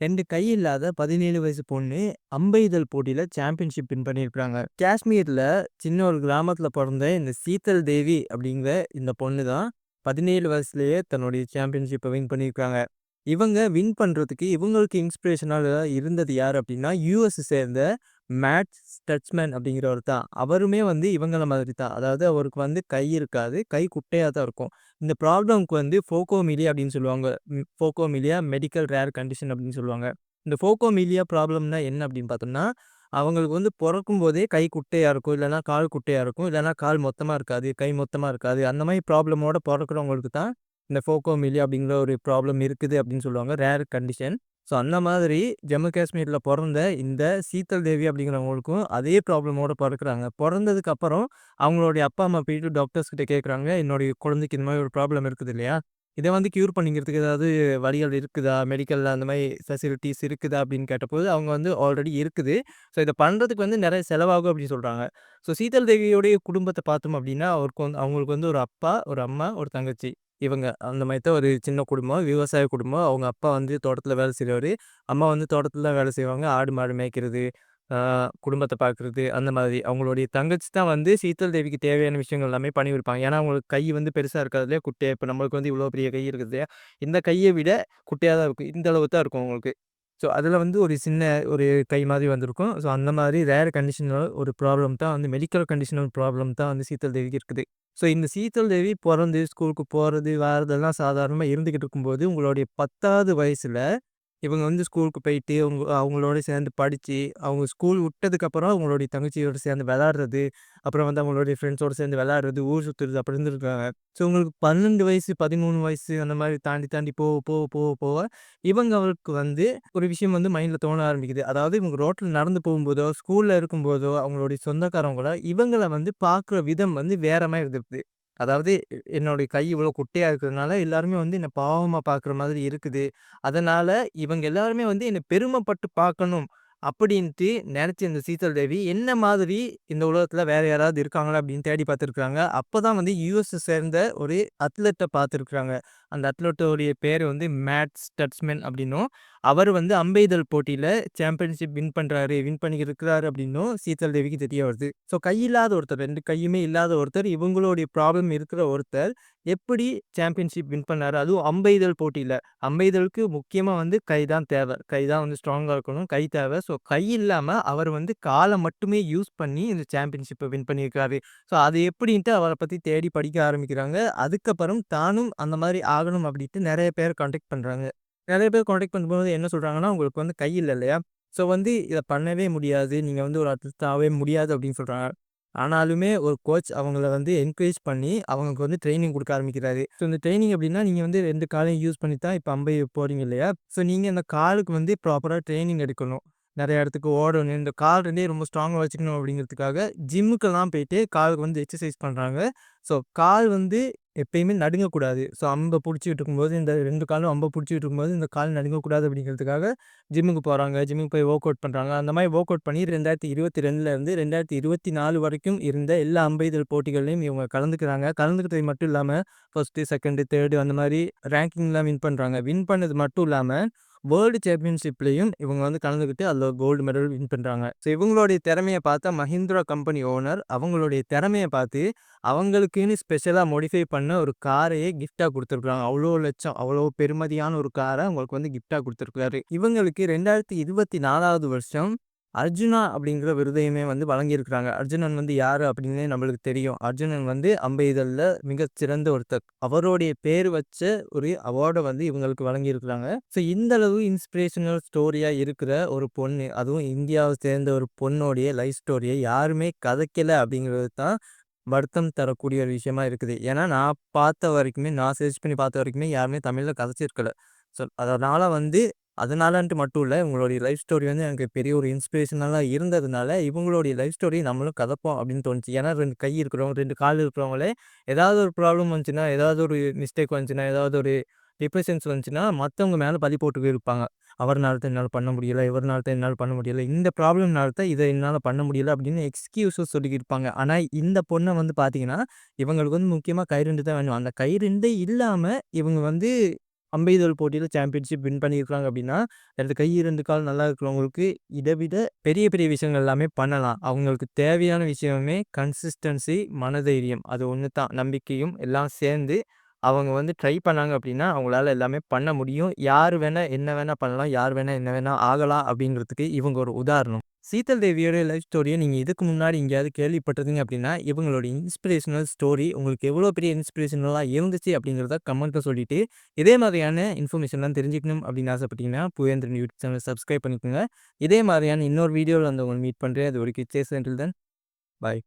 ரெண்டு கை இல்லாத 17 வயசு பொண்ணு அம்பெய்தல் போட்டியில சாம்பியன்ஷிப் வின் பண்ணியிருக்காங்க. காஷ்மீர்ல சின்ன ஒரு கிராமத்துல பிறந்த இந்த சீதல் தேவி அப்படிங்கிற இந்த பொண்ணு தான் 17 வயசுலயே தன்னுடைய சாம்பியன்ஷிப்பை வின் பண்ணியிருக்காங்க. இவங்க வின் பண்றதுக்கு இவங்களுக்கு இன்ஸ்பிரேஷனாக இருந்தது யார் அப்படின்னா, யூஎஸ் சேர்ந்த மேட் ஸ்டட்ஸ்மேன் அப்படிங்கிறவர் தான். அவருமே வந்து இவங்கள மாதிரி தான். அதாவது அவருக்கு வந்து கை இருக்காது. கை குட்டையாக தான் இருக்கும். இந்த ப்ராப்ளம்க்கு வந்து ஃபோகோமிலியா அப்படின்னு சொல்லுவாங்க. ஃபோகோமிலியா மெடிக்கல் ரேர் கண்டிஷன் அப்படின்னு சொல்லுவாங்க. இந்த ஃபோகோமிலியா ப்ராப்ளம்னா என்ன அப்படின்னு பார்த்தோம்னா, அவங்களுக்கு வந்து பொறக்கும்போதே கை குட்டையாக இருக்கும். இல்லைனா கால் குட்டையாக இருக்கும். இல்லைன்னா கால் மொத்தமாக இருக்காது. கை மொத்தமாக இருக்காது. அந்த மாதிரி ப்ராப்ளமோட பிறக்குறவங்களுக்கு தான் இந்த ஃபோகோமிலியா அப்படிங்கிற ஒரு ப்ராப்ளம் இருக்குது அப்படின்னு சொல்லுவாங்க. Rare condition. ஸோ அந்த மாதிரி ஜம்மு காஷ்மீரில் பிறந்த இந்த சீத்தல் தேவி அப்படிங்கிறவங்களுக்கும் அதே ப்ராப்ளமோட பிறக்கிறாங்க பிறந்ததுக்கப்புறம் அவங்களுடைய அப்பா, அம்மா போயிட்டு டாக்டர்ஸ் கிட்ட கேட்குறாங்க. என்னுடைய குழந்தைக்கு இந்த மாதிரி ஒரு ப்ராப்ளம் இருக்குது இல்லையா? இதை வந்து க்யூர் பண்ணிக்கிறதுக்கு ஏதாவது வழிகள் இருக்குதா? மெடிக்கலில் அந்த மாதிரி ஃபெசிலிட்டிஸ் இருக்குதா? அப்படின்னு கேட்டபோது அவங்க வந்து ஆல்ரெடி இருக்குது. ஸோ இதை பண்ணுறதுக்கு வந்து நிறைய செலவாகும் அப்படின்னு சொல்கிறாங்க ஸோ சீதல் தேவியோடைய குடும்பத்தை பார்த்தோம் அப்படின்னா, அவருக்கு வந்து அவங்களுக்கு வந்து ஒரு அப்பா, ஒரு அம்மா, ஒரு தங்கச்சி. இவங்க அந்த மாதிரி தான் ஒரு சின்ன குடும்பம். விவசாய குடும்பம். அவங்க அப்பா வந்து தோட்டத்தில் வேலை செய்கிறவர் அம்மா வந்து தோட்டத்தில் தான் வேலை செய்வாங்க. ஆடு, மாடு மேய்க்கிறது, குடும்பத்தை பார்க்குறது அந்த மாதிரி. அவங்களுடைய தங்கச்சி தான் வந்து சீத்தல் தேவிக்கு தேவையான விஷயங்கள் எல்லாமே பண்ணி கொடுப்பாங்க ஏன்னா, அவங்களுக்கு கை வந்து பெருசாக இருக்காது இல்லையா? இப்போ நம்மளுக்கு வந்து இவ்வளோ பெரிய கை இருக்குது இல்லையா? இந்த கையை விட குட்டையாக தான் இருக்கும். இந்த அளவு தான் இருக்கும் அவங்களுக்கு. ஸோ அதில் வந்து ஒரு சின்ன ஒரு கை மாதிரி வந்திருக்கும். ஸோ அந்த மாதிரி ரேர் கண்டிஷனல் ஒரு ப்ராப்ளம் தான் வந்து மெடிக்கல் கண்டிஷனல் ப்ராப்ளம் தான் வந்து சீத்தல் தேவிக்கு இருக்குது. ஸோ இந்த சீத்தல் தேவி பிறந்து ஸ்கூலுக்கு போகிறது வரதெல்லாம் சாதாரணமாக இருந்துக்கிட்டு இருக்கும்போது, உங்களுடைய பத்தாவது வயசில் இவங்க வந்து ஸ்கூலுக்கு போயிட்டு, அவங்க அவங்களோட சேர்ந்து படித்து அவங்க ஸ்கூல் விட்டதுக்கப்புறம் அவங்களுடைய தங்கச்சியோட சேர்ந்து விளாட்றது அப்புறம் வந்து அவங்களுடைய ஃப்ரெண்ட்ஸோடு சேர்ந்து விளாட்றது ஊர் சுற்றுறது அப்படி இருந்துருக்காங்க ஸோ உங்களுக்கு 12 வயசு, 13 வயசு அந்த மாதிரி தாண்டி தாண்டி போக போக போக போக இவங்களுக்கு வந்து ஒரு விஷயம் வந்து மைண்டில் தோண ஆரம்பிக்குது. அதாவது இவங்க ரோட்டில் நடந்து போகும்போதோ, ஸ்கூலில் இருக்கும்போதோ, அவங்களுடைய சொந்தக்காரவங்கள இவங்கள வந்து பார்க்குற விதம் வந்து வேற மாதிரி இருந்திருக்குது. அதாவது என்னுடைய கை இவ்வளோ குட்டையாக இருக்கிறதுனால, எல்லாருமே வந்து என்னை பாவமாக பார்க்குற மாதிரி இருக்குது. அதனால் இவங்க எல்லாருமே வந்து என்னை பெருமைப்பட்டு பார்க்கணும் அப்படின்ட்டு நினச்சி இந்த சீதல் தேவி, என்ன மாதிரி இந்த உலகத்துல வேற யாராவது இருக்காங்களா அப்படின்னு தேடி பார்த்துருக்காங்க. அப்பதான் வந்து யூஎஸ்ஸை சேர்ந்த ஒரு அத்லெட்டை பார்த்துருக்குறாங்க அந்த அத்லட்டோடைய பேர் வந்து மேட் ஸ்டட்ஸ்மேன் அப்படின்னும், அவர் வந்து அம்பெய்தல் போட்டியில சாம்பியன்ஷிப் வின் பண்றாரு, வின் பண்ணியிருக்கிறாரு அப்படின்னும் சீதல் தேவிக்கு தெரிய வருது. ஸோ கையில்லாத ஒருத்தர், ரெண்டு கையுமே இல்லாத ஒருத்தர், இவங்களுடைய ப்ராப்ளம் இருக்கிற ஒருத்தர் எப்படி சாம்பியன்ஷிப் வின் பண்ணாரு? அதுவும் அம்பெய்தல் போட்டியில. அம்பெய்தலுக்கு முக்கியமா வந்து கை தான் தேவை. கை தான் வந்து ஸ்ட்ராங்கா இருக்கணும். கை தேவை. ஸோ கை இல்லாம அவர் வந்து காலை மட்டுமே யூஸ் பண்ணி இந்த சாம்பியன்ஷிப்பை வின் பண்ணியிருக்காரு. ஸோ அது எப்படின்ட்டு அவரை பத்தி தேடி படிக்க ஆரம்பிக்கிறாங்க. அதுக்கப்புறம் தானும் அந்த மாதிரி ஆகணும் அப்படின்ட்டு நிறைய பேர் கான்டாக்ட் பண்றாங்க. நிறைய பேர் கான்டாக்ட் பண்ணும்போது என்ன சொல்றாங்கன்னா, உங்களுக்கு வந்து கை இல்லை இல்லையா? ஸோ வந்து இதை பண்ணவே முடியாது. நீங்கள் வந்து ஒரு அத்லட் ஆகவே முடியாது அப்படின்னு சொல்கிறாங்க ஆனாலுமே ஒரு கோச் அவங்கள வந்து என்கரேஜ் பண்ணி, அவங்களுக்கு வந்து ட்ரைனிங் கொடுக்க ஆரம்பிக்கிறாரு. ஸோ இந்த ட்ரைனிங் அப்படின்னா நீங்கள் வந்து ரெண்டு காலையும் யூஸ் பண்ணி தான் இப்போ அம்பை போகிறீங்க இல்லையா? ஸோ நீங்கள் இந்த காலுக்கு வந்து ப்ராப்பராக ட்ரைனிங் எடுக்கணும். நிறைய இடத்துக்கு ஓடணும். இந்த கால் ரெண்டே ரொம்ப ஸ்ட்ராங்காக வச்சுக்கணும் அப்படிங்கிறதுக்காக, ஜிம்முக்கெல்லாம் போயிட்டு காலுக்கு வந்து எக்ஸசைஸ் பண்ணுறாங்க ஸோ கால் வந்து எப்பயுமே நடுங்கக்கூடாது. ஸோ அம்பை பிடிச்சிக்கிட்டு இருக்கும்போது, இந்த ரெண்டு காலும் அம்பை புடிச்சுக்கிட்டு இருக்கும்போது, இந்த கால் நடுங்கக்கூடாது அப்படிங்கிறதுக்காக ஜிம்முக்கு போகிறாங்க ஜிம்முக்கு போய் வொர்க் அவுட் பண்ணுறாங்க அந்த மாதிரி வொர்க் அவுட் பண்ணி ரெண்டாயிரத்தி இருபத்தி ரெண்டுலேருந்து ரெண்டாயிரத்தி இருபத்தி நாலு வரைக்கும் இருந்த எல்லா அம்பைதல் போட்டிகள்லையும் இவங்க கலந்துக்கிறாங்க. கலந்துக்கிட்டது மட்டும் இல்லாமல் ஃபஸ்ட்டு செகண்டு தேர்டு அந்த மாதிரி ரேங்கிங்லாம் வின் பண்ணுறாங்க வின் பண்ணது மட்டும் இல்லாமல் வேர்ல்டு சாம்பியன்ஷிப்லேயும் இவங்க வந்து கலந்துக்கிட்டு அதில் கோல்டு மெடல் வின் பண்ணுறாங்க ஸோ இவங்களுடைய திறமையை பார்த்தா மஹிந்திரா கம்பெனி ஓனர், அவங்களுடைய திறமையை பார்த்து, அவங்களுக்கு அவங்களுக்குன்னு ஸ்பெஷலாக மோடிஃபை பண்ண ஒரு காரையே கிஃப்டாக கொடுத்துருக்குறாங்க அவ்வளோ லட்சம், அவ்வளோ பெருமதியான ஒரு காரை அவங்களுக்கு வந்து கிஃப்டாக கொடுத்துருக்காரு இவங்களுக்கு 2024வது வருஷம் அர்ஜுனா அப்படிங்கிற விருதையுமே வந்து வழங்கியிருக்கிறாங்க. அர்ஜுனன் வந்து யார் அப்படின்னு நம்மளுக்கு தெரியும். அர்ஜுனன் வந்து அம்பெய்தல்ல மிகச்சிறந்த ஒருத்தர். அவருடைய பேர் வச்ச ஒரு அவார்டை வந்து இவங்களுக்கு வழங்கியிருக்கிறாங்க. ஸோ இந்த அளவு இன்ஸ்பிரேஷனல் ஸ்டோரியாக இருக்கிற ஒரு பொண்ணு, அதுவும் இந்தியாவை சேர்ந்த ஒரு பொண்ணோடைய லைஃப் ஸ்டோரியை யாருமே கதைக்கல அப்படிங்கிறது தான் வருத்தம் தரக்கூடிய ஒரு விஷயமா இருக்குது. ஏன்னா நான் பார்த்த வரைக்குமே, நான் சர்ச் பண்ணி பார்த்த வரைக்குமே யாருமே தமிழில் கதைச்சிருக்கல. ஸோ அதனால் வந்து அதனாலன்ட்டு மட்டும் இல்லை இவங்களுடைய லைஃப் ஸ்டோரி வந்து எனக்கு பெரிய ஒரு இன்ஸ்பிரேஷனெல்லாம் இருந்ததுனால, இவங்களுடைய லைஃப் ஸ்டோரிய நம்மளும் கதப்போம் அப்படின்னு தோணுச்சு. ஏன்னா ரெண்டு கை இருக்கிறவங்க, ரெண்டு கால் இருக்கிறவங்களே ஏதாவது ஒரு ப்ராப்ளம் வந்துச்சுன்னா, ஏதாவது ஒரு மிஸ்டேக் வந்துச்சுன்னா, ஏதாவது ஒரு டிப்ரெஷன்ஸ் வந்துச்சுன்னா, மற்றவங்க மேலே பழி போட்டுக்கிட்டு இருப்பாங்க. அவர்னால தான் என்னால் பண்ண முடியலை இவர்னால தான் என்னால் பண்ண முடியலை இந்த ப்ராப்ளம்னால தான் இதை என்னால் பண்ண முடியலை அப்படின்னு எக்ஸ்கியூஸஸ் சொல்லிக்கிட்டு இருப்பாங்க. இந்த பொண்ணை வந்து பார்த்தீங்கன்னா, இவங்களுக்கு வந்து முக்கியமாக கை 2 தான் வேணும். அந்த கை 2 இல்லாம இவங்க வந்து அம்பைதல் போட்டியில் சாம்பியன்ஷிப் வின் பண்ணியிருக்காங்க அப்படின்னா, ரெண்டு கை 2 கால் நல்லா இருக்கிறவங்களுக்கு இதை விட பெரிய பெரிய விஷயங்கள் எல்லாமே பண்ணலாம். அவங்களுக்கு தேவையான விஷயமே கன்சிஸ்டன்சி, மனதைரியம். அது ஒன்று தான். நம்பிக்கையும் எல்லாம் சேர்ந்து அவங்க வந்து ட்ரை பண்ணாங்க அப்படின்னா, அவங்களால எல்லாமே பண்ண முடியும். யார் வேணா என்ன வேணா பண்ணலாம். யார் வேணா என்ன வேணா ஆகலாம் அப்படிங்கிறதுக்கு இவங்க ஒரு உதாரணம். சீதல் தேவியோட லைஃப் ஸ்டோரிய நீங்க இதுக்கு முன்னாடி எங்கேயாவது கேள்விப்பட்டிருந்தீங்க அப்படின்னா, இவங்களோட இன்ஸ்பிரேஷனல் ஸ்டோரி உங்களுக்கு எவ்வளோ பெரிய இன்ஸ்பிரேஷனலா இருந்துச்சு அப்படிங்கிறத கமெண்ட்ல சொல்லிட்டு, இதே மாதிரியான இன்ஃபர்மேஷன்லாம் தெரிஞ்சுக்கணும் அப்படின்னு ஆசைப்பட்டீங்கன்னா, புவேந்திரன் யூடியூப் சேனல் சப்ஸ்கிரைப் பண்ணிக்கோங்க. இதே மாதிரியான இன்னொரு வீடியோவில் வந்து உங்களை மீட் பண்ணுறேன் அது வரைக்கும் ஸ்டே சேஃப் தென். பாய்.